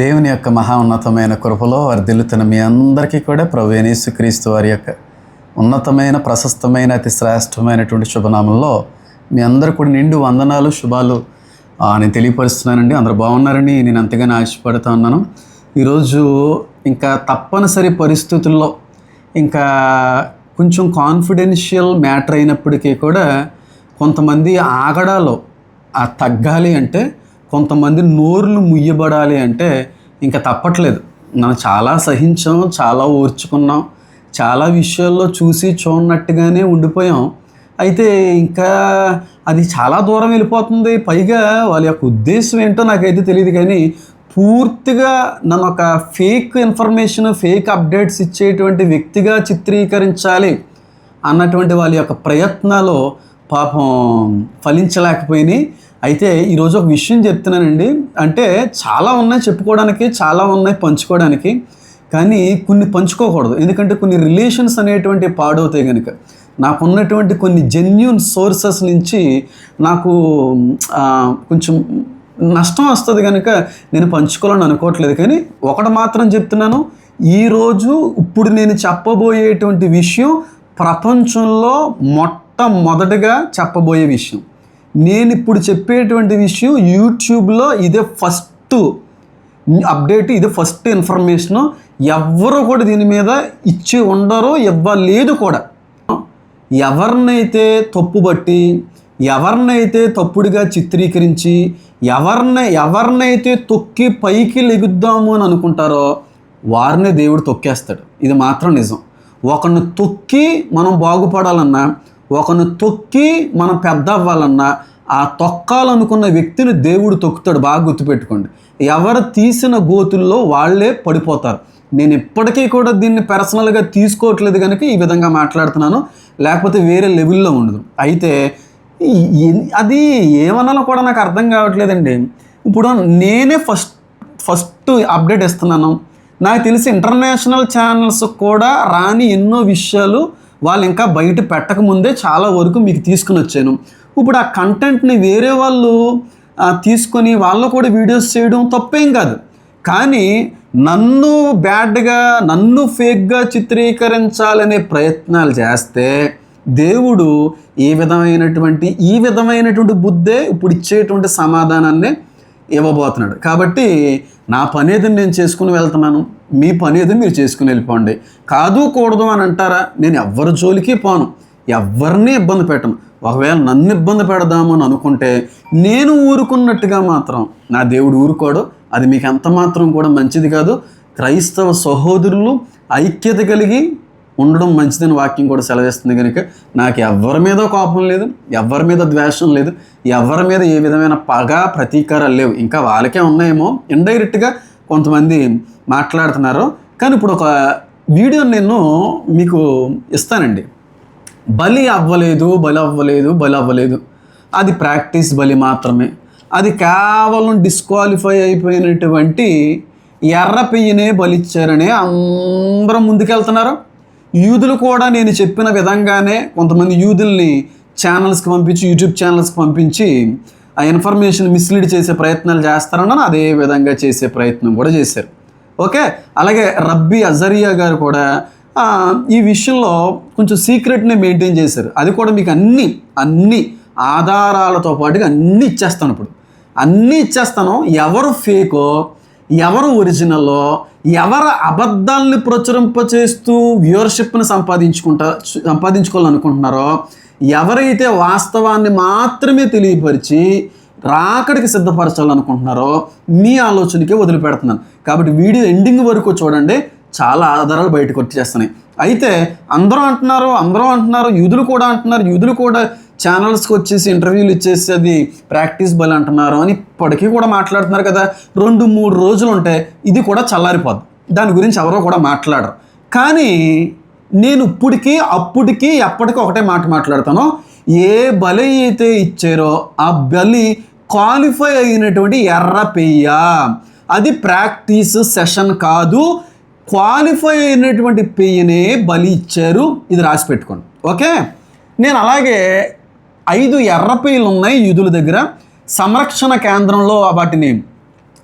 దేవుని యొక్క మహా ఉన్నతమైన కృపలో వర్ధిల్లుతున్న మీ అందరికీ కూడా ప్రభు యేసుక్రీస్తు వారి యొక్క ఉన్నతమైన ప్రశస్తమైన అతి శ్రేష్టమైనటువంటి శుభనామంలో మీ అందరు కూడా నిండు వందనాలు శుభాలు నేను తెలియపరుస్తున్నానండి. అందరు బాగున్నారని నేను అంతగానే ఆశపడుతూ ఉన్నాను. ఈరోజు ఇంకా తప్పనిసరి పరిస్థితుల్లో ఇంకా కొంచెం కాన్ఫిడెన్షియల్ మ్యాటర్ అయినప్పటికీ కూడా కొంతమంది ఆగడాలో ఆ తగ్గాలి అంటే కొంతమంది నోర్లు ముయ్యబడాలి అంటే ఇంకా తప్పట్లేదు. మనం చాలా సహించాం చాలా ఓర్చుకున్నాం చాలా విషయాల్లో చూసి చూడనట్టుగానే ఉండిపోయాం. అయితే ఇంకా అది చాలా దూరం వెళ్ళిపోతుంది. పైగా వాళ్ళ యొక్క ఉద్దేశం ఏంటో నాకైతే తెలియదు కానీ పూర్తిగా నన్ను ఒక ఫేక్ ఇన్ఫర్మేషన్ ఫేక్ అప్డేట్స్ ఇచ్చేటువంటి వ్యక్తిగా చిత్రీకరించాలి అన్నటువంటి వాళ్ళ యొక్క ప్రయత్నాలు పాపం ఫలించలేకపోయినాయి. అయితే ఈరోజు ఒక విషయం చెప్తున్నానండి. అంటే చాలా ఉన్నాయి చెప్పుకోవడానికి చాలా ఉన్నాయి పంచుకోవడానికి కానీ కొన్ని పంచుకోకూడదు. ఎందుకంటే కొన్ని రిలేషన్స్ అనేటువంటి పాడవుతాయి కనుక నాకున్నటువంటి కొన్ని జెన్యున్ సోర్సెస్ నుంచి నాకు కొంచెం నష్టం వస్తుంది కనుక నేను పంచుకోవాలని అనుకోవట్లేదు. కానీ ఒకటి మాత్రం చెప్తున్నాను. ఈరోజు ఇప్పుడు నేను చెప్పబోయేటువంటి విషయం ప్రపంచంలో మొట్టమొదటిగా చెప్పబోయే విషయం. నేను ఇప్పుడు చెప్పేటువంటి విషయం యూట్యూబ్లో ఇదే ఫస్ట్ అప్డేట్ ఇది ఫస్ట్ ఇన్ఫర్మేషను ఎవ్వరు కూడా దీని మీద ఇచ్చి ఉండరు ఇవ్వలేదు కూడా. ఎవరినైతే తప్పుబట్టి ఎవరినైతే తప్పుడుగా చిత్రీకరించి ఎవరిని ఎవరినైతే తొక్కి పైకి లెగుద్దాము అని అనుకుంటారో వారిని దేవుడు తొక్కేస్తాడు. ఇది మాత్రం నిజం. ఒకరిని తొక్కి మనం బాగుపడాలన్నా ఒకను తొక్కి మనం పెద్ద అవ్వాలన్నా ఆ తొక్కాలనుకున్న వ్యక్తిని దేవుడు తొక్కుతాడు. బాగా గుర్తుపెట్టుకోండి. ఎవరు తీసిన గోతుల్లో వాళ్ళే పడిపోతారు. నేను ఇప్పటికీ కూడా దీన్ని పర్సనల్గా తీసుకోవట్లేదు కనుక ఈ విధంగా మాట్లాడుతున్నాను. లేకపోతే వేరే లెవెల్లో ఉండదు. అయితే అది ఏమనాలో కూడా నాకు అర్థం కావట్లేదండి. ఇప్పుడు నేనే ఫస్ట్ ఫస్ట్ అప్డేట్ ఇస్తున్నాను. నాకు తెలిసి ఇంటర్నేషనల్ ఛానల్స్ కూడా రాని ఎన్నో విషయాలు వాళ్ళు ఇంకా బయట పెట్టకముందే చాలా వరకు మీకు తీసుకుని వచ్చాను. ఇప్పుడు ఆ కంటెంట్ని వేరే వాళ్ళు తీసుకొని వాళ్ళు కూడా వీడియోస్ చేయడం తప్పేం కాదు. కానీ నన్ను బ్యాడ్గా నన్ను ఫేక్గా చిత్రీకరించాలనే ప్రయత్నాలు చేస్తే దేవుడు ఏ విధమైనటువంటి ఈ విధమైనటువంటి బుద్ధే ఇప్పుడు ఇచ్చేటువంటి సమాధానాన్ని ఇవ్వబోతున్నాడు. కాబట్టి నా పని ఏదో నేను చేసుకుని వెళ్తున్నాను మీ పని ఏదో మీరు చేసుకుని వెళ్ళిపోండి. కాదు కూడదు అని అంటారా? నేను ఎవ్వరి జోలికి పోను ఎవరిని ఇబ్బంది పెట్టను. ఒకవేళ నన్ను ఇబ్బంది పెడదాము అని అనుకుంటే నేను ఊరుకున్నట్టుగా మాత్రం నా దేవుడు ఊరుకోడు. అది మీకు ఎంత మాత్రం కూడా మంచిది కాదు. క్రైస్తవ సహోదరులు ఐక్యత కలిగి ఉండడం మంచిదని వాక్యం కూడా సెలవిస్తుంది కనుక నాకు ఎవరి మీద కోపం లేదు ఎవరి మీద ద్వేషం లేదు ఎవరి మీద ఏ విధమైన పగ ప్రతీకారాలు లేవు. ఇంకా వాళ్ళకే ఉన్నాయేమో ఇండైరెక్ట్గా కొంతమంది మాట్లాడుతున్నారు. కానీ ఇప్పుడు ఒక వీడియో నేను మీకు ఇస్తానండి. బలి అవ్వలేదు బలి అవ్వలేదు బలి అవ్వలేదు. అది ప్రాక్టీస్ బలి మాత్రమే. అది కేవలం డిస్క్వాలిఫై అయిపోయినటువంటి ఎర్ర పెయ్యనే బలిచ్చారనే అందరం ముందుకెళ్తున్నారు. యూదులు కూడా నేను చెప్పిన విధంగానే కొంతమంది యూదుల్ని ఛానల్స్కి పంపించి యూట్యూబ్ ఛానల్స్కి పంపించి ఆ ఇన్ఫర్మేషన్ మిస్లీడ్ చేసే ప్రయత్నాలు చేస్తారన్నాను అదే విధంగా చేసే ప్రయత్నం కూడా చేశారు. ఓకే? అలాగే రబ్బీ అజరియా గారు కూడా ఈ విషయంలో కొంచెం సీక్రెట్ని మెయింటైన్ చేశారు. అది కూడా మీకు అన్ని అన్ని ఆధారాలతో పాటుగా అన్నీ ఇచ్చేస్తాను ఇప్పుడు. అన్నీ ఇచ్చేస్తాను. ఎవరు ఫేకో ఎవరు ఒరిజినల్లో ఎవరు అబద్ధాలని ప్రచురింపచేస్తూ వ్యూవర్షిప్ని సంపాదించుకుంటా సంపాదించుకోవాలనుకుంటున్నారో ఎవరైతే వాస్తవాన్ని మాత్రమే తెలియపరిచి రాకడికి సిద్ధపరచాలనుకుంటున్నారో మీ ఆలోచనకే వదిలిపెడుతున్నాను. కాబట్టి వీడియో ఎండింగ్ వరకు చూడండి చాలా ఆధారాలు బయటకు వచ్చేస్తున్నాయి. అయితే అందరూ అంటున్నారు అందరూ అంటున్నారు యూదులు కూడా అంటున్నారు యూదులు కూడా ఛానల్స్కి వచ్చేసి ఇంటర్వ్యూలు ఇచ్చేసి అది ప్రాక్టీస్ బల్ అంటున్నారు అని ఇప్పటికీ కూడా మాట్లాడుతున్నారు కదా. రెండు మూడు రోజులు ఉంటే ఇది కూడా చల్లారిపోద్ది. దాని గురించి ఎవరో కూడా మాట్లాడరు. కానీ నేను ఇప్పటికీ అప్పటికీ ఎప్పటికీ ఒకటే మాట మాట్లాడతాను. ఏ బలి అయితే ఇచ్చారో ఆ బలి క్వాలిఫై అయినటువంటి ఎర్ర పెయ్య. అది ప్రాక్టీస్ సెషన్ కాదు. క్వాలిఫై అయినటువంటి పెయ్యనే బలి ఇచ్చారు. ఇది రాసి పెట్టుకోండి. ఓకే? నేను అలాగే ఐదు ఎర్ర ఉన్నాయి యూదుల దగ్గర. సంరక్షణ కేంద్రంలో వాటిని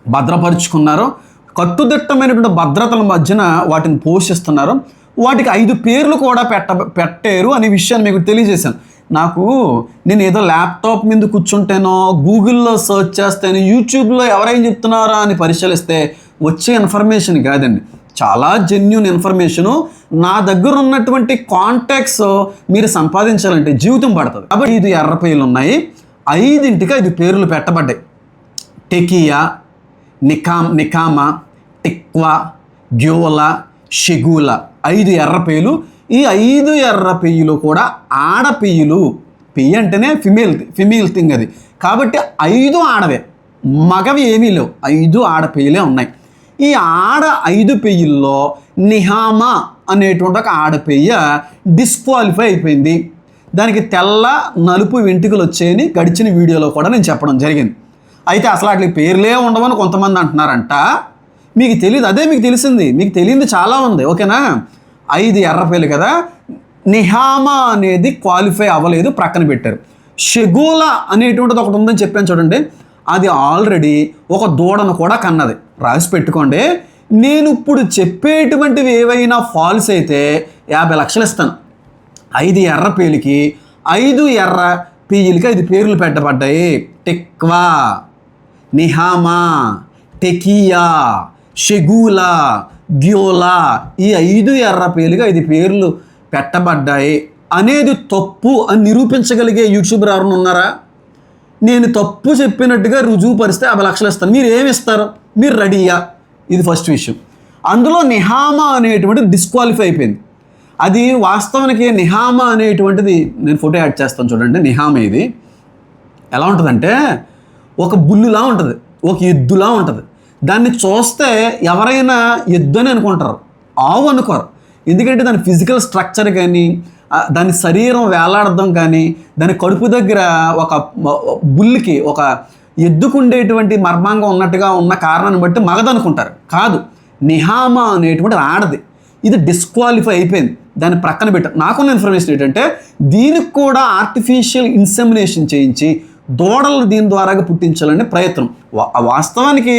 భద్రపరుచుకున్నారు. కట్టుదిట్టమైనటువంటి భద్రతల మధ్యన వాటిని పోషిస్తున్నారు. వాటికి ఐదు పేర్లు కూడా పెట్ట పెట్టారు అనే విషయాన్ని మీకు తెలియజేశాను. నాకు నేను ఏదో ల్యాప్టాప్ మీద కూర్చుంటేనో గూగుల్లో సెర్చ్ చేస్తేనో యూట్యూబ్లో ఎవరైనా చెప్తున్నారా అని పరిశీలిస్తే వచ్చే ఇన్ఫర్మేషన్ కాదండి. చాలా జెన్యున్ ఇన్ఫర్మేషను నా దగ్గర ఉన్నటువంటి కాంటాక్ట్స్ మీరు సంపాదించాలంటే జీవితం పడుతుంది. కాబట్టి ఇది ఎర్రపేలు ఉన్నాయి. ఐదింటికి ఐదు పేర్లు పెట్టబడ్డాయి. టెకియా నికామ్ నికామా టిక్వా గ్యోల షెగూల ఐదు ఎర్ర ఈ ఐదు ఎర్ర పెయ్యలు కూడా ఆడ పెయ్యి అంటేనే ఫిమేల్ ఫిమేల్ థింగ్ అది. కాబట్టి ఐదు ఆడవే. మగవి ఏమీ లేవు. ఐదు ఆడ ఉన్నాయి. ఈ ఆడ ఐదు పెయ్యల్లో నిహామా అనేటువంటి ఒక ఆడపెయ్య డిస్క్వాలిఫై అయిపోయింది. దానికి తెల్ల నలుపు వెంట్రుకలు వచ్చాయని గడిచిన వీడియోలో కూడా నేను చెప్పడం జరిగింది. అయితే అసలు వాటికి పేర్లే ఉండవని కొంతమంది అంటున్నారంట. మీకు తెలియదు అదే మీకు తెలిసింది. మీకు తెలియంది చాలా ఉంది ఓకేనా? ఐదు ఎర్రపేలు కదా. నిహామా అనేది క్వాలిఫై అవ్వలేదు ప్రక్కన పెట్టారు. షెగోలా అనేటువంటిది ఒకటి ఉందని చెప్పాను చూడండి. అది ఆల్రెడీ ఒక దూడను కూడా కన్నది. రాసి పెట్టుకోండి. నేను ఇప్పుడు చెప్పేటువంటివి ఏవైనా ఫాల్స్ అయితే యాభై లక్షలు ఇస్తాను. ఐదు ఎర్ర పేలికి ఐదు ఎర్ర పీయులకి ఐదు పేర్లు పెట్టబడ్డాయి. టెక్వా నిహామా టెకియా షెగూలా గ్యోలా ఈ ఐదు ఎర్ర పేలుగా ఐదు పేర్లు పెట్టబడ్డాయి. అనేది తప్పు అని నిరూపించగలిగే యూట్యూబర్ ఎవరన్నా ఉన్నారా? నేను తప్పు చెప్పినట్టుగా రుజువు పరిస్తే యాభై లక్షలు ఇస్తాను. మీరు ఏమి ఇస్తారు? మీరు రెడీయా? ఇది ఫస్ట్ విషయం. అందులో నిహామా అనేటువంటిది డిస్క్వాలిఫై అయిపోయింది. అది వాస్తవానికి నిహామా అనేటువంటిది నేను ఫోటో యాడ్ చేస్తాను చూడండి. నిహామా ఇది. ఎలా ఉంటుందంటే ఒక బుల్లులా ఉంటుంది. ఒక ఎద్దులా ఉంటుంది. దాన్ని చూస్తే ఎవరైనా ఎద్దు అని అనుకుంటారు. ఆవు అనుకోరు. ఎందుకంటే దాని ఫిజికల్ స్ట్రక్చర్ కానీ దాని శరీరం వేలాడడం కానీ దాని కడుపు దగ్గర ఒక బుల్లికి ఒక ఎద్దుకుండేటువంటి మర్మాంగం ఉన్నట్టుగా ఉన్న కారణాన్ని బట్టి మగదనుకుంటారు కాదు నిహామా అనేటువంటి ఆడది. ఇది డిస్క్వాలిఫై అయిపోయింది. దాన్ని ప్రక్కన పెట్టారు నాకున్న ఇన్ఫర్మేషన్ ఏంటంటే దీనికి కూడా ఆర్టిఫిషియల్ ఇన్సెమినేషన్ చేయించి దూడలు దీని ద్వారాగా పుట్టించాలనే ప్రయత్నం. వాస్తవానికి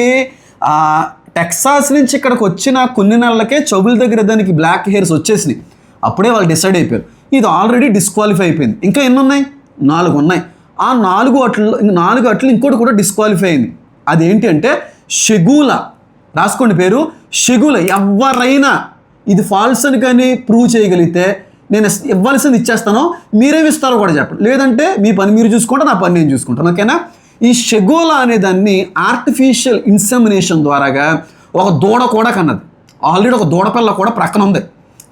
టెక్సాస్ నుంచి ఇక్కడికి వచ్చిన కొన్ని నెలలకే చెవుల దగ్గర దానికి బ్లాక్ హెయిర్స్ వచ్చేసినాయి. అప్పుడే వాళ్ళు డిసైడ్ అయిపోయారు. ఇది ఆల్రెడీ డిస్క్వాలిఫై అయిపోయింది. ఇంకా ఎన్ని ఉన్నాయి నాలుగు ఉన్నాయి. ఆ నాలుగు అట్లు నాలుగు అట్లు ఇంకోటి కూడా డిస్క్వాలిఫై అయింది. అదేంటి అంటే షెగూల రాసుకోండి పేరు షెగుల ఎవరైనా ఇది ఫాల్స్ అని కానీ ప్రూవ్ చేయగలిగితే నేను ఇవ్వాల్సింది ఇచ్చేస్తాను. మీరేమి ఇస్తారో కూడా చెప్పండి లేదంటే మీ పని మీరు చూసుకుంటే నా పని నేను చూసుకుంటాను. ఓకేనా? ఈ షెగోల అనే దాన్ని ఆర్టిఫిషియల్ ఇన్సెమినేషన్ ద్వారాగా ఒక దూడ కూడా కన్నది. ఆల్రెడీ ఒక దూడపిల్ల కూడా ప్రక్కన ఉంది.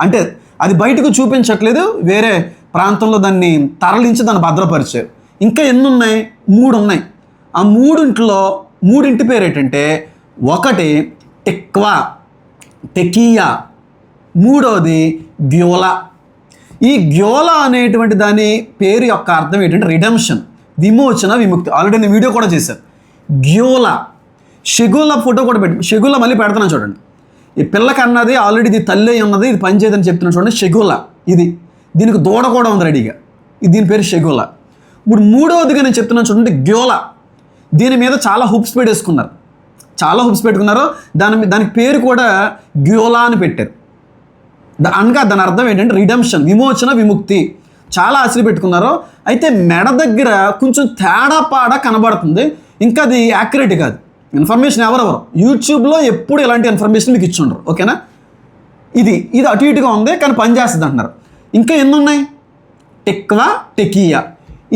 అంటే అది బయటకు చూపించట్లేదు వేరే ప్రాంతంలో దాన్ని తరలించి దాన్ని భద్రపరిచారు. ఇంకా ఎన్ని ఉన్నాయి మూడు ఉన్నాయి ఆ మూడింటిలో మూడింటి పేరు ఏంటంటే ఒకటి టెక్వా టెకియా మూడోది గ్యోలా. ఈ గ్యోల అనేటువంటి దాని పేరు యొక్క అర్థం ఏంటంటే రిడెంప్షన్ విమోచన విముక్తి. ఆల్రెడీ నేను వీడియో కూడా చేశాను. గ్యోల. షెగుల ఫోటో కూడా పెట్టి షెగుల మళ్ళీ పెడతాను చూడండి. ఈ పిల్లకి అన్నది ఆల్రెడీ ఇది తల్లి ఉన్నది ఇది పనిచేయదని చెప్తున్నాను చూడండి షెగుల ఇది. దీనికి దూడ కూడా ఉంది రెడీగా ఇది దీని పేరు షెగుల. ఇప్పుడు మూడవదిగా నేను చెప్తున్నాను చూడండి గ్యోల. దీని మీద చాలా హుప్స్ పెట్టేసుకున్నారు. చాలా హుప్స్ పెట్టుకున్నారు. దాని దానికి పేరు కూడా గ్యోలా అని పెట్టారు. అనగా దాని అర్థం ఏంటంటే రిడెంప్షన్ విమోచన విముక్తి. చాలా ఆశలు పెట్టుకున్నారు. అయితే మెడ దగ్గర కొంచెం తేడా పాడ కనబడుతుంది. ఇంకా అది యాక్యురేట్ కాదు. ఇన్ఫర్మేషన్ ఎవరెవరు? యూట్యూబ్లో ఎప్పుడు ఇలాంటి ఇన్ఫర్మేషన్ మీకు ఇచ్చుండ్రు. ఓకేనా ఇది ఇది అటు ఇటుగా ఉంది కానీ పనిచేస్తుంది అంటున్నారు. ఇంకా ఎన్ని ఉన్నాయి టెక్వా టెకియా.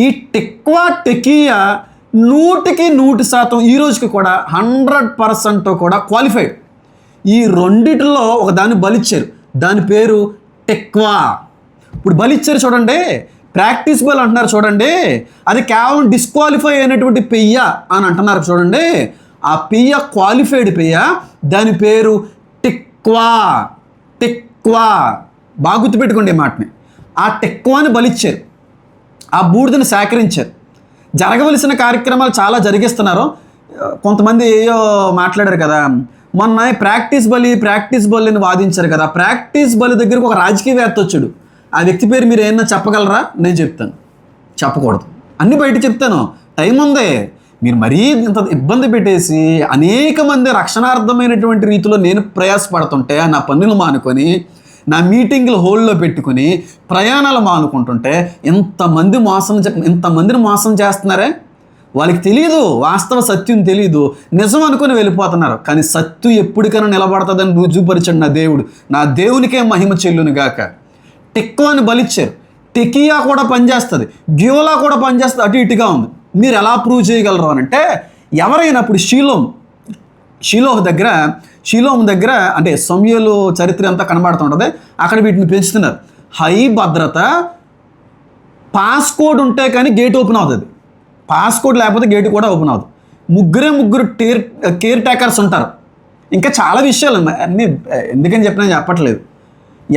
ఈ టెక్వా టెకియా నూటికి నూటి శాతం ఈ రోజుకి కూడా హండ్రెడ్ పర్సెంట్ కూడా క్వాలిఫైడ్ ఈ రెండిటిలో ఒక దాన్ని బలిచ్చారు. దాని పేరు టెక్వా. ఇప్పుడు బలిచ్చారు చూడండి ప్రాక్టీస్ బల్ అంటున్నారు చూడండి అది కేవలం డిస్క్వాలిఫై అయినటువంటి పెయ్య అని అంటున్నారు చూడండి ఆ పియ్య క్వాలిఫైడ్ పియ దాని పేరు టిక్వా. టిక్వా. బాగా గుర్తుపెట్టుకోండి ఈ మాటని. ఆ టెక్వాని బలిచ్చారు. ఆ బూడిదని సేకరించారు. జరగవలసిన కార్యక్రమాలు చాలా జరిగిస్తున్నారు. కొంతమంది ఏయో మాట్లాడారు కదా మొన్న ప్రాక్టీస్ బలి ప్రాక్టీస్ బలి అని వాదించారు కదా. ప్రాక్టీస్ బలి దగ్గరకు ఒక రాజకీయవేత్త వచ్చాడు. ఆ వ్యక్తి పేరు మీరు ఏమన్నా చెప్పగలరా? నేను చెప్తాను. చెప్పకూడదు. అన్ని బయట చెప్తాను. టైం ఉంది. మీరు మరీ ఇంత ఇబ్బంది పెట్టేసి అనేక మంది రక్షణార్థమైనటువంటి రీతిలో నేను ప్రయాసపడుతుంటే నా పనులు మానుకొని నా మీటింగ్లు హోల్డ్లో పెట్టుకుని ప్రయాణాలు మానుకుంటుంటే ఇంతమంది మోసం చే- ఇంతమందిని మోసం చేస్తున్నారే? వాళ్ళకి తెలియదు వాస్తవ సత్యం తెలియదు నిజం అనుకుని వెళ్ళిపోతున్నారు. కానీ సత్యం ఎప్పటికైనా నిలబడుతుందని రుజువుపరిచాడు నా దేవుడు. నా దేవునికే మహిమ చెల్లును గాక. టెక్కువని బలిచ్చారు. టెకియా కూడా పనిచేస్తుంది. గ్యూలా కూడా పనిచేస్తుంది. అటు ఇటుగా ఉంది. మీరు ఎలా ప్రూవ్ చేయగలరు అని అంటే ఎవరైనా ఇప్పుడు షీలోం షీలోహ్ దగ్గర షీలోం దగ్గర అంటే సమయలు చరిత్ర అంతా కనబడుతుంటుంది. అక్కడ వీటిని పెంచుతున్నారు. హై భద్రత పాస్కోడ్ ఉంటే కానీ గేట్ ఓపెన్ అవుతుంది. పాస్కోడ్ లేకపోతే గేట్ కూడా ఓపెన్ అవుతుంది. ముగ్గురే ముగ్గురు టేర్ కేర్ టేకర్స్ ఉంటారు. ఇంకా చాలా విషయాలు అన్నీ ఎందుకని చెప్పినా చెప్పట్లేదు.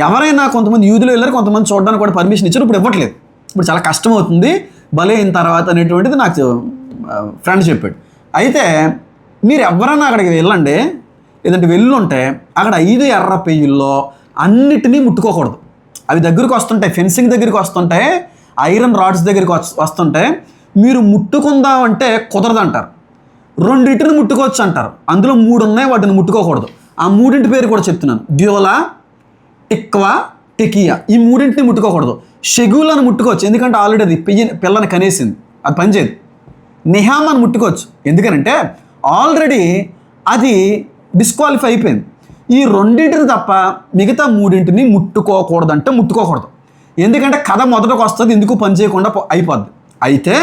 ఎవరైనా కొంతమంది యూదులు వెళ్ళారు కొంతమంది చూడడానికి కూడా పర్మిషన్ ఇచ్చారు ఇప్పుడు ఇవ్వట్లేదు. ఇప్పుడు చాలా కష్టం అవుతుంది. బలైన తర్వాత అనేటువంటిది నాకు ఫ్రెండ్ చెప్పాడు. అయితే మీరు ఎవరన్నా అక్కడికి వెళ్ళండి ఏదంటే వెళ్ళుంటే అక్కడ ఐదు ఎర్ర పెయ్యుల్లో అన్నిటినీ ముట్టుకోకూడదు. అవి దగ్గరికి వస్తుంటాయి ఫెన్సింగ్ దగ్గరికి వస్తుంటే ఐరన్ రాడ్స్ దగ్గరికి వస్తుంటాయి. వస్తుంటే మీరు ముట్టుకుందామంటే కుదరదంటారు. రెండింటిని ముట్టుకోవచ్చు అంటారు. అందులో మూడు ఉన్నాయి వాటిని ముట్టుకోకూడదు. ఆ మూడింటి పేరు కూడా చెప్తున్నాను. డ్యోలా టిక్వా టెకియా. ఈ మూడింటిని ముట్టుకోకూడదు. షెగ్యూలను ముట్టుకోవచ్చు. ఎందుకంటే ఆల్రెడీ అది పియ్య పిల్లని కనేసింది. అది పనిచేయదు నిహామాన్ని ముట్టుకోవచ్చు. ఎందుకనంటే ఆల్రెడీ అది డిస్క్వాలిఫై అయిపోయింది. ఈ రెండింటిని తప్ప మిగతా మూడింటిని ముట్టుకోకూడదంటే ముట్టుకోకూడదు. ఎందుకంటే కథ మొదటకు వస్తుంది ఎందుకు పని చేయకుండా అయిపోద్ది. అయితే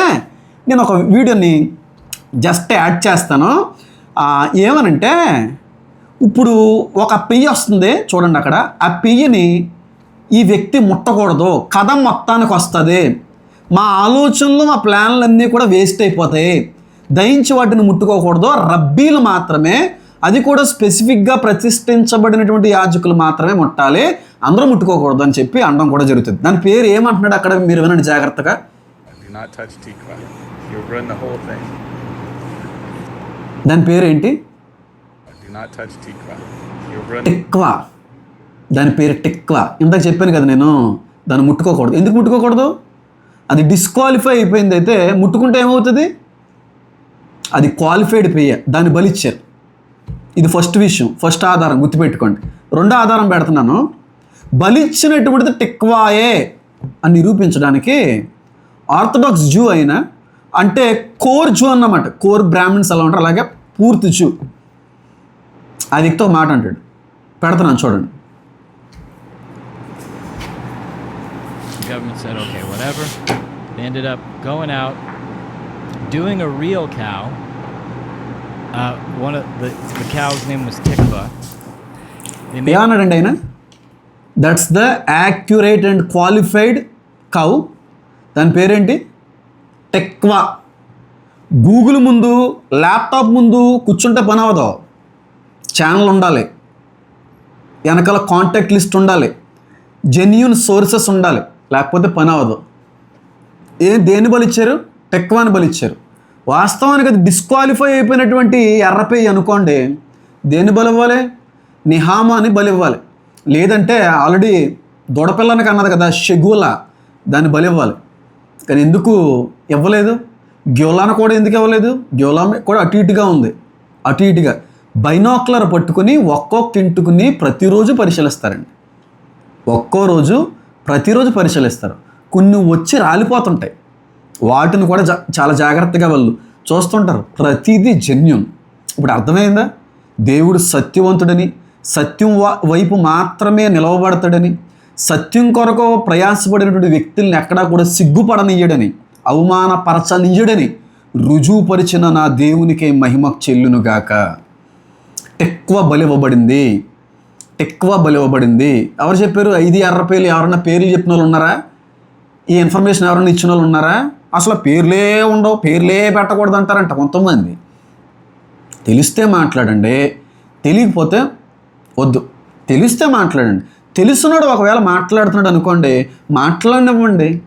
నేను ఒక వీడియోని జస్ట్ యాడ్ చేస్తాను. ఏమనంటే ఇప్పుడు ఒక పెయ్యి వస్తుంది చూడండి అక్కడ. ఆ పెయ్యిని ఈ వ్యక్తి ముట్టకూడదు. కథ మొత్తానికి వస్తుంది. మా ఆలోచనలు మా ప్లాన్లు అన్నీ కూడా వేస్ట్ అయిపోతాయి. దయించి వాటిని ముట్టుకోకూడదు. రబ్బీలు మాత్రమే. అది కూడా స్పెసిఫిక్గా ప్రతిష్ఠించబడినటువంటి యాజకులు మాత్రమే ముట్టాలి. అందరూ ముట్టుకోకూడదు అని చెప్పి అనడం కూడా జరుగుతుంది. దాని పేరు ఏమంటున్నాడు అక్కడ మీరు వినండి జాగ్రత్తగా. దాని పేరు ఏంటి. టిక్వా దాని పేరు టిక్వా. ఇందాక చెప్పాను కదా నేను దాన్ని ముట్టుకోకూడదు. ఎందుకు ముట్టుకోకూడదు? అది డిస్క్వాలిఫై అయిపోయింది అయితే ముట్టుకుంటే ఏమవుతుంది? అది క్వాలిఫైడ్ పేయ దాన్ని బలిచ్చారు. ఇది ఫస్ట్ విషయం ఫస్ట్ ఆధారం గుర్తుపెట్టుకోండి. రెండో ఆధారం పెడుతున్నాను. బలిచ్చినటువంటిది టిక్వాయే అని నిరూపించడానికి ఆర్థడాక్స్ జూ అయిన అంటే కోర్ జూ అన్నమాట. కోర్ బ్రాహ్మిన్స్ అలా ఉంటారు అలాగే పూర్తి జూ. ఆ వ్యక్తి ఒక మాట అంటాడు. పెడుతున్నాను చూడండి. Government said, okay, whatever. They ended up going out, doing a real cow. Uh, one of the, the cow's name was Tikva. They made, ఏమన్నాడండి ఆయన that's the accurate and qualified cow దాని పేరేంటి టెక్వా గూగుల్ ముందు laptop ముందు కూర్చుంటే పని అవదు channel ఉండాలి వెనకాల కాంటాక్ట్ లిస్ట్ ఉండాలి జెన్యున్ సోర్సెస్ ఉండాలి లేకపోతే పని అవ్వదు. ఏ దేని అని బలి ఇచ్చారు వాస్తవానికి అది డిస్క్వాలిఫై అయిపోయినటువంటి ఎర్రపేయి అనుకోండి దేన్ని అని నిహామాని బలివ్వాలి. లేదంటే ఆల్రెడీ దొడపిల్లనికి అన్నది కదా షెగుల దాన్ని బలి ఇవ్వాలి కానీ ఎందుకు ఇవ్వలేదు? గ్యోలాన కూడా ఎందుకు ఇవ్వలేదు? గ్యోలా కూడా అటు ఇటుగా ఉంది. అటు ఇటుగా. బైనాక్లర్ పట్టుకుని ఒక్కొక్క ఇంటుకుని ప్రతిరోజు పరిశీలిస్తారండి. ఒక్కో రోజు ప్రతిరోజు పరిశీలిస్తారు. కొన్ని వచ్చి రాలిపోతుంటాయి. వాటిని కూడా జా- చాలా జాగ్రత్తగా వాళ్ళు చూస్తుంటారు. ప్రతిదీ జన్యం ఇప్పుడు అర్థమైందా? దేవుడు సత్యవంతుడని సత్యం వైపు మాత్రమే నిలవబడతాడని సత్యం కొరకు ప్రయాసపడినటువంటి వ్యక్తుల్ని ఎక్కడా కూడా సిగ్గుపడనియ్యడని అవమానపరచనియ్యడని రుజువుపరిచిన నా దేవునికే మహిమ చెల్లునుగాక. ఎక్కువ బలివ్వబడింది. ఎక్కువ బలివ్వబడింది ఎవరు చెప్పారు? ఐదు ఎర్ర పేర్లు ఎవరన్నా పేర్లు చెప్పిన వాళ్ళు ఉన్నారా? ఈ ఇన్ఫర్మేషన్ ఎవరైనా ఇచ్చిన వాళ్ళు ఉన్నారా? అసలు పేర్లే ఉండవు పేర్లే పెట్టకూడదు అంటారంట కొంతమంది. తెలిస్తే మాట్లాడండి తెలియకపోతే వద్దు. తెలిస్తే మాట్లాడండి. తెలుసున్నాడు ఒకవేళ మాట్లాడుతున్నాడు అనుకోండి మాట్లాడినివ్వండి.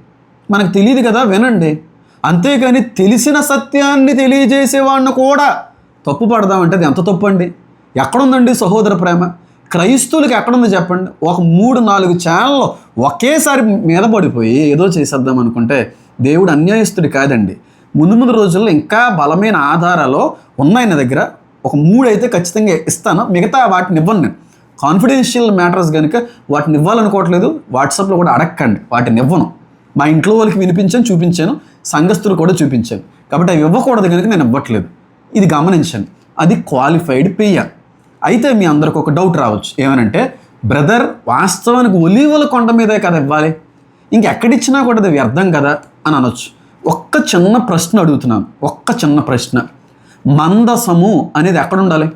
మనకు తెలియదు కదా వినండి. అంతేకాని తెలిసిన సత్యాన్ని తెలియజేసేవాడిని కూడా తప్పు పడదామంటే అది ఎంత తప్పు అండి ఎక్కడుందండి సహోదర ప్రేమ? క్రైస్తవులకి ఎక్కడుంది చెప్పండి. ఒక మూడు నాలుగు ఛానళ్ళు ఒకేసారి మీద పడిపోయి ఏదో చేసేద్దాం అనుకుంటే దేవుడు అన్యాయస్తుడు కాదండి. ముందు ముందు రోజుల్లో ఇంకా బలమైన ఆధారాలు ఉన్నాయి నా దగ్గర. ఒక మూడు అయితే ఖచ్చితంగా ఇస్తాను. మిగతా వాటిని ఇవ్వను నేను. కాన్ఫిడెన్షియల్ మ్యాటర్స్ కనుక వాటిని ఇవ్వాలనుకోవట్లేదు. వాట్సాప్లో కూడా అడక్కండి. వాటిని ఇవ్వను. మా ఇంట్లో వాళ్ళకి వినిపించాను చూపించాను. సంఘస్థులు కూడా చూపించాను కాబట్టి అవి ఇవ్వకూడదు కనుక నేను ఇవ్వట్లేదు. ఇది గమనించండి. అది క్వాలిఫైడ్ పిఆర్ అయితే మీ అందరికి ఒక డౌట్ రావచ్చు. ఏమనంటే బ్రదర్ వాస్తవానికి ఒలీవల కొండ మీదే కదా ఇవ్వాలి. ఇంకెక్కడిచ్చినా కూడా అది వ్యర్థం కదా? అని అనొచ్చు. ఒక్క చిన్న ప్రశ్న అడుగుతున్నాను. ఒక్క చిన్న ప్రశ్న. మందసము అనేది ఎక్కడ ఉండాలి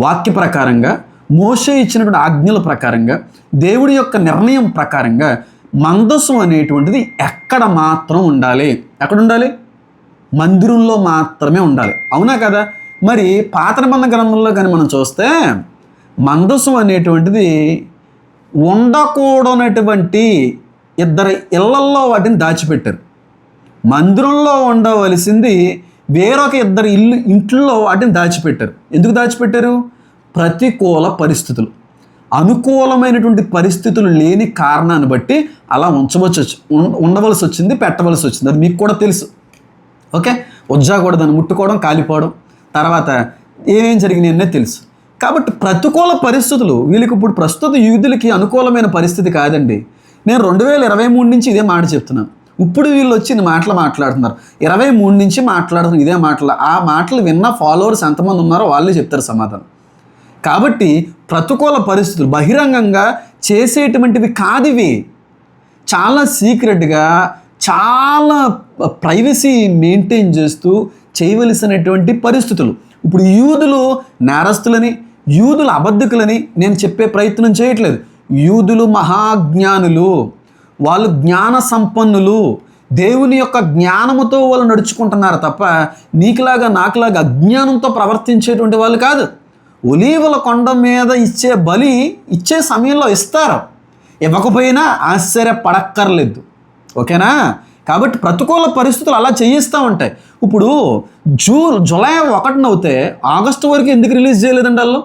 వాక్య ప్రకారంగా మోషే ఇచ్చినటువంటి ఆజ్ఞల ప్రకారంగా దేవుడి యొక్క నిర్ణయం ప్రకారంగా మందసం అనేటువంటిది ఎక్కడ మాత్రం ఉండాలి? ఎక్కడ ఉండాలి మందిరంలో మాత్రమే ఉండాలి. అవునా కదా? మరి పాత నిబంధన గ్రంథంలో కానీ మనం చూస్తే మందసం అనేటువంటిది ఉండకూడనటువంటి ఇద్దరు ఇళ్ళల్లో వాటిని దాచిపెట్టారు. మందిరంలో ఉండవలసింది వేరొక ఇద్దరు ఇల్లు ఇంట్లో వాటిని దాచిపెట్టారు. ఎందుకు దాచిపెట్టారు? ప్రతికూల పరిస్థితులు. అనుకూలమైనటువంటి పరిస్థితులు లేని కారణాన్ని బట్టి అలా ఉంచవచ్చు ఉండవలసి వచ్చింది పెట్టవలసి వచ్చింది అది మీకు కూడా తెలుసు. ఓకే? ఉజ్జా కూడా దాన్ని ముట్టుకోవడం కాలిపోవడం. తర్వాత ఏమేం జరిగినాయనే తెలుసు. కాబట్టి ప్రతికూల పరిస్థితులు వీళ్ళకి ఇప్పుడు ప్రస్తుత యూదులకి అనుకూలమైన పరిస్థితి కాదండి. నేను రెండు వేల ఇరవై మూడు నుంచి ఇదే మాట చెప్తున్నాను. ఇప్పుడు వీళ్ళు వచ్చి మాటలు మాట్లాడుతున్నారు. ఇరవై మూడు నుంచి మాట్లాడుతున్నారు ఇదే మాటలు. ఆ మాటలు విన్న ఫాలోవర్స్ ఎంతమంది ఉన్నారో వాళ్ళే చెప్తారు సమాధానం. కాబట్టి ప్రతికూల పరిస్థితులు బహిరంగంగా చేసేటువంటివి కాదివి. చాలా సీక్రెట్గా చాలా ప్రైవసీ మెయింటైన్ చేస్తూ చేయవలసినటువంటి పరిస్థితులు. ఇప్పుడు యూదులు నేరస్తులని యూదులు అబద్ధకులని నేను చెప్పే ప్రయత్నం చేయట్లేదు. యూదులు మహాజ్ఞానులు వాళ్ళు జ్ఞాన సంపన్నులు దేవుని యొక్క జ్ఞానముతో వాళ్ళు నడుచుకుంటున్నారు తప్ప నీకులాగా నాకులాగా అజ్ఞానంతో ప్రవర్తించేటువంటి వాళ్ళు కాదు. ఒలీవల కొండ మీద ఇచ్చే బలి ఇచ్చే సమయంలో ఇస్తారు. ఇవ్వకపోయినా ఆశ్చర్యపడక్కర్లేదు. ఓకేనా? కాబట్టి ప్రతికూల పరిస్థితులు అలా చేయిస్తూ ఉంటాయి. ఇప్పుడు జూన్ జూలై ఒకటిన అవుతే ఆగస్టు వరకు ఎందుకు రిలీజ్ చేయలేదండి వాళ్ళు?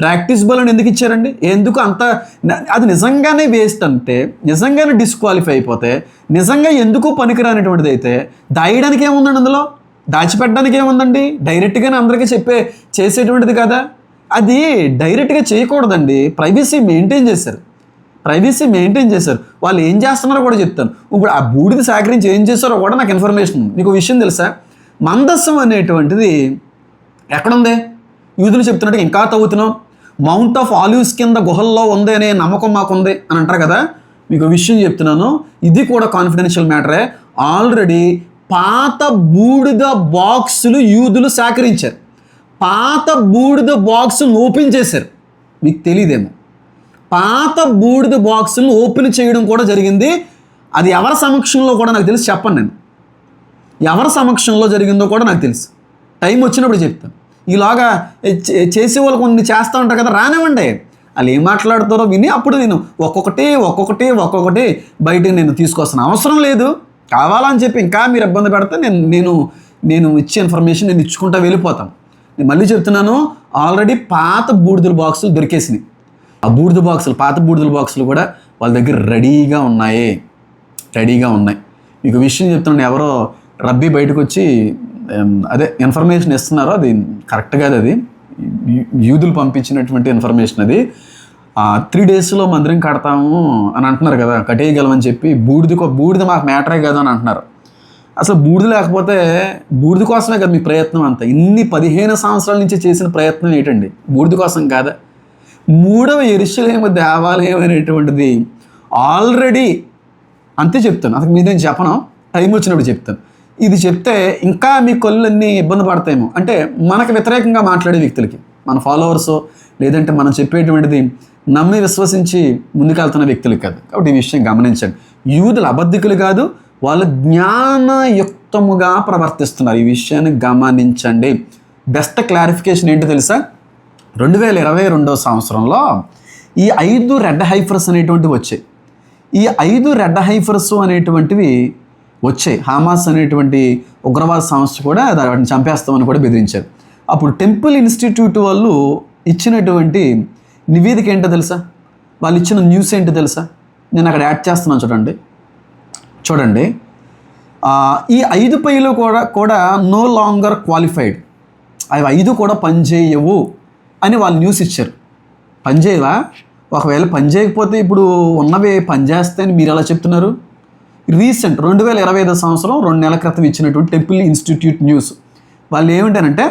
ప్రాక్టీస్ బాల్ ఎందుకు ఇచ్చారండి? ఎందుకు అంత అది నిజంగానే వేస్ట్ అంటే నిజంగానే డిస్క్వాలిఫై అయిపోతే నిజంగా ఎందుకు పనికిరానిటువంటిది అయితే దాయడానికి ఏముందండి అందులో? దాచిపెట్టడానికి ఏముందండి? డైరెక్ట్గానే అందరికీ చెప్పే చేసేటువంటిది కదా? అది డైరెక్ట్గా చేయకూడదండి. ప్రైవసీ మెయింటైన్ చేశారు. ప్రైవసీ మెయింటైన్ చేశారు. వాళ్ళు ఏం చేస్తున్నారో కూడా చెప్తాను. ఇప్పుడు ఆ బూడిద సేకరించి ఏం చేశారో కూడా నాకు ఇన్ఫర్మేషన్ ఉంది. మీకు విషయం తెలుసా? మందస్సం అనేటువంటిది ఎక్కడుంది? యూదులు చెప్తున్నట్టు ఇంకా తవ్వుతున్నాం. మౌంట్ ఆఫ్ ఆలివ్స్ కింద గుహల్లో ఉంది అనే నమ్మకం మాకుంది అని అంటారు కదా? మీకు విషయం చెప్తున్నాను. ఇది కూడా కాన్ఫిడెన్షియల్ మ్యాటరే ఆల్రెడీ పాత బూడిద బాక్సులు యూదులు సేకరించారు. పాత బూడిద బాక్స్ ఓపెన్ చేశారు. మీకు తెలియదేమో. పాత బూడిద బాక్సులను ఓపెన్ చేయడం కూడా జరిగింది. అది ఎవరి సమక్షంలో కూడా నాకు తెలిసి చెప్పను నేను. ఎవరి సమక్షంలో జరిగిందో కూడా నాకు తెలుసు. టైం వచ్చినప్పుడు చెప్తాను. ఈలాగా చే- చేసే వాళ్ళు కొన్ని చేస్తూ ఉంటారు కదా రానివ్వండి. వాళ్ళు ఏం మాట్లాడుతారో విని అప్పుడు నేను ఒక్కొక్కటి ఒక్కొక్కటి ఒక్కొక్కటి బయట నేను తీసుకొస్తాను. అవసరం లేదు. కావాలని చెప్పి ఇంకా మీరు ఇబ్బంది పెడితే నేను నేను నేను ఇచ్చే ఇన్ఫర్మేషన్ నేను ఇచ్చుకుంటా వెళ్ళిపోతాను. నేను మళ్ళీ చెప్తున్నాను ఆల్రెడీ పాత బూడిదల బాక్సులు దొరికేసినాయి. ఆ బూడిద బాక్సులు పాత బూడిదల బాక్సులు కూడా వాళ్ళ దగ్గర రెడీగా ఉన్నాయి. రెడీగా ఉన్నాయి. మీకు విషయం చెప్తున్నాను ఎవరో రబ్బీ బయటకు వచ్చి అదే ఇన్ఫర్మేషన్ ఇస్తున్నారో అది కరెక్ట్ కాదు అది. యూదులు పంపించినటువంటి ఇన్ఫర్మేషన్ అది. త్రీ డేస్లో మందిరం కడతాము అని అంటున్నారు కదా కట్టేయగలమని చెప్పి బూడిదకు బూడిద మాకు మ్యాటరే కాదు అని అంటున్నారు. అసలు బూడిద లేకపోతే బూడిద కోసమే కదా మీ ప్రయత్నం అంతా. ఇన్ని పదిహేను సంవత్సరాల నుంచి చేసిన ప్రయత్నం ఏంటండి? బూడిద కోసం కాదా? మూడవ ఎరుషలేమ దేవాలయం అనేటువంటిది ఆల్రెడీ అంతే చెప్తాను. అసలు మీద చెప్పను. టైం వచ్చినప్పుడు చెప్తాను. ఇది చెప్తే ఇంకా మీ కొల్లన్నీ ఇబ్బంది పడతాయేమో. అంటే మనకు వ్యతిరేకంగా మాట్లాడే వ్యక్తులకి మన ఫాలోవర్స్ లేదంటే మనం చెప్పేటువంటిది నమ్మి విశ్వసించి ముందుకెళ్తున్న వ్యక్తులకి కాదు. కాబట్టి ఈ విషయం గమనించండి. యూదులు అబద్ధికులు కాదు వాళ్ళు జ్ఞానయుక్తముగా ప్రవర్తిస్తున్నారు. ఈ విషయాన్ని గమనించండి. బెస్ట్ క్లారిఫికేషన్ ఏంటో తెలుసా? రెండు వేల ఇరవై రెండో సంవత్సరంలో ఈ ఐదు రెడ్ హైఫర్స్ అనేటువంటివి వచ్చాయి. ఈ ఐదు రెడ్ హైఫర్స్ అనేటువంటివి వచ్చాయి. హామాస్ అనేటువంటి ఉగ్రవాద సంస్థ కూడా దాన్ని వాటిని చంపేస్తామని కూడా బెదిరించారు. అప్పుడు టెంపుల్ ఇన్స్టిట్యూట్ వాళ్ళు ఇచ్చినటువంటి నివేదిక ఏంటో తెలుసా? వాళ్ళు ఇచ్చిన న్యూస్ ఏంటో తెలుసా? నేను అక్కడ యాడ్ చేస్తున్నాను చూడండి. చూడండి. ఈ ఐదు పైలు కూడా కూడా నో లాంగర్ క్వాలిఫైడ్ అవి ఐదు కూడా పనిచేయవు. అని వాళ్ళు న్యూస్ ఇచ్చారు. పనిచేయవా ఒకవేళ పని చేయకపోతే ఇప్పుడు ఉన్నవి పనిచేస్తాయని మీరు ఎలా చెప్తున్నారు? రీసెంట్ రెండు వేల ఇరవై ఐదో సంవత్సరం రెండు నెలల క్రితం ఇచ్చినటువంటి టెంపుల్ ఇన్స్టిట్యూట్ న్యూస్ వాళ్ళు ఏమిటారంటే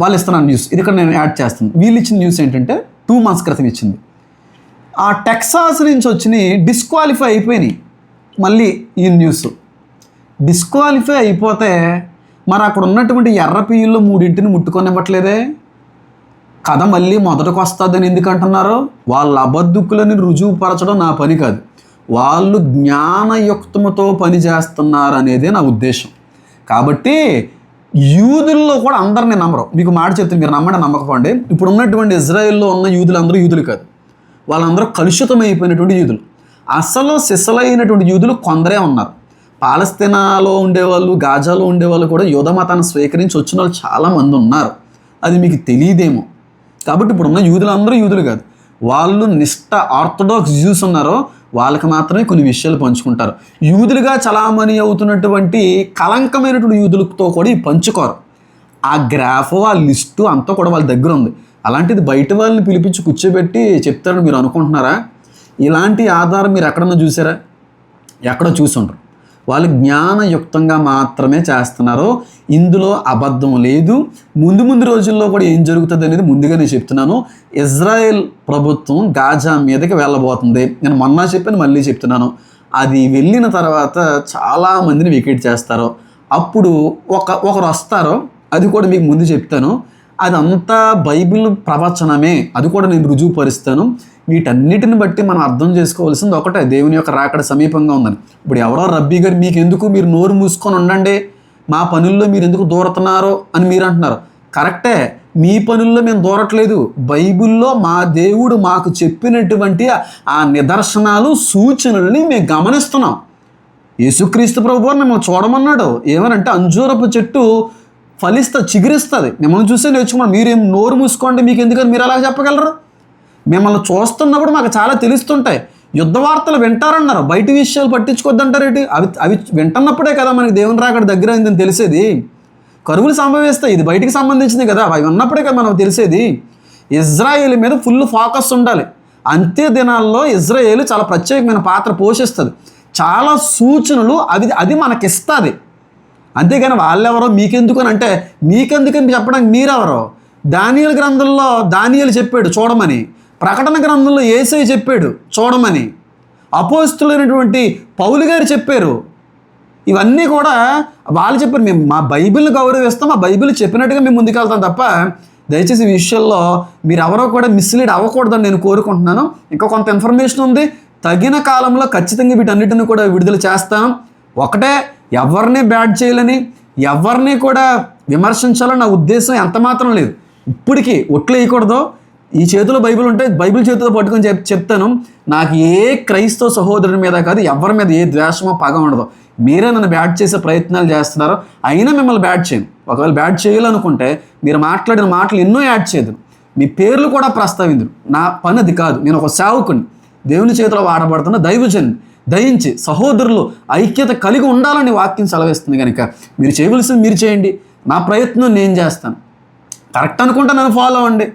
వాళ్ళు ఇస్తున్న న్యూస్ ఇది ఇక్కడ నేను యాడ్ చేస్తాను. వీళ్ళు ఇచ్చిన న్యూస్ ఏంటంటే టూ మంత్స్ క్రితం ఇచ్చింది. ఆ టెక్సాస్ నుంచి వచ్చినాయి డిస్క్వాలిఫై అయిపోయినాయి. మళ్ళీ ఈ న్యూస్ డిస్క్వాలిఫై అయిపోతే మరి అక్కడ ఉన్నటువంటి ఎర్ర పియ్యుల్లో మూడింటిని ముట్టుకొనివ్వట్లేదే? కథ మళ్ళీ మొదటకు వస్తుందని ఎందుకంటున్నారు? వాళ్ళ అబద్ధుకులని రుజువుపరచడం నా పని కాదు. వాళ్ళు జ్ఞానయుక్తముతో పని చేస్తున్నారు అనేదే నా ఉద్దేశం. కాబట్టి యూదుల్లో కూడా అందరిని నమ్మరు. మీకు మాట చెప్తే మీరు నమ్మండి నమ్మకపోండి. ఇప్పుడు ఉన్నటువంటి ఇజ్రాయెల్లో ఉన్న యూదులు అందరూ యూదులు కాదు. వాళ్ళందరూ కలుషితమైపోయినటువంటి యూదులు. అసలు సిసలైనటువంటి యూదులు కొందరే ఉన్నారు. పాలస్తీనాలో ఉండేవాళ్ళు గాజాలో ఉండేవాళ్ళు కూడా యోధ మతాన్ని స్వీకరించి వచ్చిన వాళ్ళు చాలామంది ఉన్నారు. అది మీకు తెలియదేమో. కాబట్టి ఇప్పుడు ఉన్న యూదులు అందరూ యూదులు కాదు. వాళ్ళు నిష్ట ఆర్థడాక్స్ జ్యూస్ ఉన్నారో వాళ్ళకి మాత్రమే కొన్ని విషయాలు పంచుకుంటారు. యూదులుగా చలామణి అవుతున్నటువంటి కలంకమైనటువంటి యూదులతో కూడా ఈ పంచుకోరు. ఆ గ్రాఫ్ ఆ లిస్టు అంతా కూడా వాళ్ళ దగ్గర ఉంది. అలాంటిది బయట వాళ్ళని పిలిపించి కూర్చోబెట్టి చెప్తారని మీరు అనుకుంటున్నారా? ఇలాంటి ఆధారం మీరు ఎక్కడన్నా చూసారా? ఎక్కడో చూసుండ్రు వాళ్ళు జ్ఞానయుక్తంగా మాత్రమే చేస్తున్నారు ఇందులో అబద్ధం లేదు. ముందు ముందు రోజుల్లో కూడా ఏం జరుగుతుంది అనేది ముందుగానే చెప్తున్నాను. ఇజ్రాయెల్ ప్రభుత్వం గాజా మీదకి వెళ్ళబోతుంది. నేను మొన్న చెప్పాను మళ్ళీ చెప్తున్నాను. అది వెళ్ళిన తర్వాత చాలా మందిని వికెట్ చేస్తారు. అప్పుడు ఒక ఒకరు వస్తారు. అది కూడా మీకు ముందు చెప్తాను. అదంతా బైబిల్ ప్రవచనమే. అది కూడా నేను రుజువుపరుస్తాను. వీటన్నిటిని బట్టి మనం అర్థం చేసుకోవాల్సింది ఒకటే. దేవుని యొక్క రాకడ సమీపంగా ఉందని. ఇప్పుడు ఎవరో రబ్బీ గారు మీకు ఎందుకు మీరు నోరు మూసుకొని ఉండండి? మా పనుల్లో మీరు ఎందుకు దూరతున్నారో? అని మీరు అంటున్నారు. కరెక్టే. మీ పనుల్లో మేము దూరట్లేదు. బైబిల్లో మా దేవుడు మాకు చెప్పినటువంటి ఆ నిదర్శనాలు సూచనల్ని మేము గమనిస్తున్నాం. యేసుక్రీస్తు ప్రభు మిమ్మల్ని చూడమన్నాడు. ఏమనంటే అంజూరపు చెట్టు ఫలిస్తా చిగురిస్తుంది. మిమ్మల్ని చూసే నేర్చుకున్నాం. మీరేం నోరు మూసుకోండి? మీకు ఎందుకని మీరు అలా చెప్పగలరు? మిమ్మల్ని చూస్తున్నప్పుడు మాకు చాలా తెలుస్తుంటాయి. యుద్ధ వార్తలు వింటారన్నారు. బయట విషయాలు పట్టించుకోద్దంటారేంటి అవి అవి వింటున్నప్పుడే కదా మనకి దేవుని రాకడ దగ్గర అయిందని తెలిసేది. కరువులు సంభవిస్తాయి. ఇది బయటికి సంబంధించింది కదా. అవి ఉన్నప్పుడే కదా మనం తెలిసేది. ఇజ్రాయేల్ మీద ఫుల్ ఫోకస్ ఉండాలి. అంత్య దినాల్లో ఇజ్రాయేల్ చాలా ప్రత్యేకమైన పాత్ర పోషిస్తుంది. చాలా సూచనలు అది అది మనకిస్తుంది. అంతేగాని వాళ్ళెవరో మీకెందుకు అని అంటే మీకెందుకని చెప్పడానికి మీరెవరో? దానియలు గ్రంథంలో దానియలు చెప్పాడు చూడమని. ప్రకటన గ్రంథంలో ఏసై చెప్పాడు చూడమని. అపోస్తులైనటువంటి పౌలు గారు చెప్పారు. ఇవన్నీ కూడా వాళ్ళు చెప్పారు మేము మా బైబిల్ని గౌరవిస్తాం మా బైబిల్ చెప్పినట్టుగా మేము ముందుకెళ్తాం తప్ప దయచేసి ఈ విషయంలో మీరు ఎవరో కూడా మిస్లీడ్ అవ్వకూడదని నేను కోరుకుంటున్నాను. ఇంకా కొంత ఇన్ఫర్మేషన్ ఉంది. తగిన కాలంలో ఖచ్చితంగా వీటన్నిటిని కూడా విడుదల చేస్తాం. ఒకటే ఎవరిని బ్యాడ్ చేయాలని ఎవరిని కూడా విమర్శించాలని నా ఉద్దేశం ఎంత మాత్రం లేదు. ఇప్పటికీ ఒట్లు వేయకూడదు ఈ చేతిలో బైబిల్ ఉంటే బైబిల్ చేతిలో పట్టుకొని చెప్ చెప్తాను. నాకు ఏ క్రైస్తవ సహోదరుడి మీద కాదు ఎవరి మీద ఏ ద్వేషమో పగ ఉండదు. మీరే నన్ను బ్యాట్ చేసే ప్రయత్నాలు చేస్తున్నారో అయినా మిమ్మల్ని బ్యాట్ చేయను. ఒకవేళ బ్యాట్ చేయాలనుకుంటే మీరు మాట్లాడిన మాటలు ఎన్నో యాడ్ చేయదు. మీ పేర్లు కూడా ప్రస్తావించరు నా పని అది కాదు. నేను ఒక సేవకుని. దేవుని చేతిలో వాడబడుతున్న దైవజన్ దయించి సహోదరులు ఐక్యత కలిగి ఉండాలని వాక్యం సెలవిస్తుంది కనుక మీరు చేయవలసింది మీరు చేయండి. నా ప్రయత్నం నేను చేస్తాను. కరెక్ట్ అనుకుంటే నన్ను ఫాలో అవ్వండి.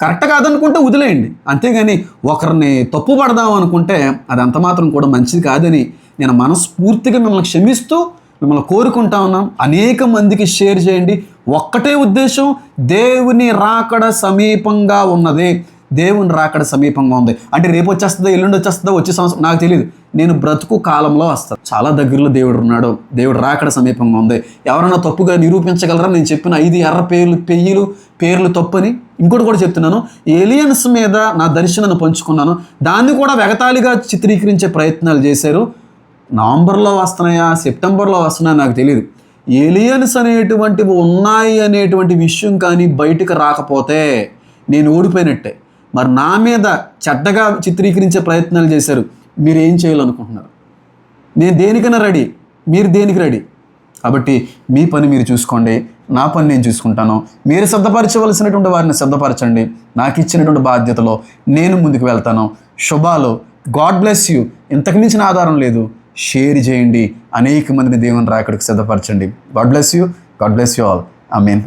కరెక్ట్ కాదనుకుంటే వదిలేయండి. అంతేగాని ఒకరిని తప్పు పడదాం అనుకుంటే అది అంత మాత్రం కూడా మంచిది కాదని నేను మనస్ఫూర్తిగా మిమ్మల్ని క్షమిస్తూ మిమ్మల్ని కోరుకుంటా ఉన్నాం. అనేక మందికి షేర్ చేయండి. ఒక్కటే ఉద్దేశం దేవుని రాకడ సమీపంగా ఉన్నది. దేవుని రాకడ సమీపంగా ఉంది. అంటే రేపు వచ్చేస్తుందో ఎల్లుండి వచ్చేస్తుందో వచ్చే సంవత్సరం నాకు తెలియదు నేను బ్రతుకు కాలంలో వస్తాను. చాలా దగ్గరలో దేవుడు ఉన్నాడు. దేవుడు రాకడ సమీపంగా ఉంది. ఎవరైనా తప్పుగా నిరూపించగలరా? నేను చెప్పిన ఐదు ఎర్ర పేర్లు పెయ్యిలు పేర్లు తప్పని ఇంకోటి కూడా చెప్తున్నాను ఏలియన్స్ మీద నా దర్శనను పంచుకున్నాను. దాన్ని కూడా వెగతాళిగా చిత్రీకరించే ప్రయత్నాలు చేశారు. నవంబర్లో వస్తున్నాయా సెప్టెంబర్లో వస్తున్నాయా నాకు తెలియదు ఏలియన్స్ అనేటువంటివి ఉన్నాయి అనేటువంటి విషయం కానీ బయటకు రాకపోతే నేను ఓడిపోయినట్టే. మరి నా మీద చెడ్డగా చిత్రీకరించే ప్రయత్నాలు చేశారు. మీరు ఏం చేయాలనుకుంటున్నారు? నేను దేనికైనా రెడీ మీరు దేనికి రెడీ కాబట్టి మీ పని మీరు చూసుకోండి. నా పని నేను చూసుకుంటాను. మీరు సిద్ధపరచవలసినటువంటి వారిని సిద్ధపరచండి. నాకు ఇచ్చినటువంటి బాధ్యతలో నేను ముందుకు వెళ్తాను. శుభాలు. God bless you. ఇంతకు మించిన ఆధారం లేదు. షేర్ చేయండి. అనేక మందిని దేవుని రాకడికి సిద్ధపరచండి. God bless you. God bless you all. I mean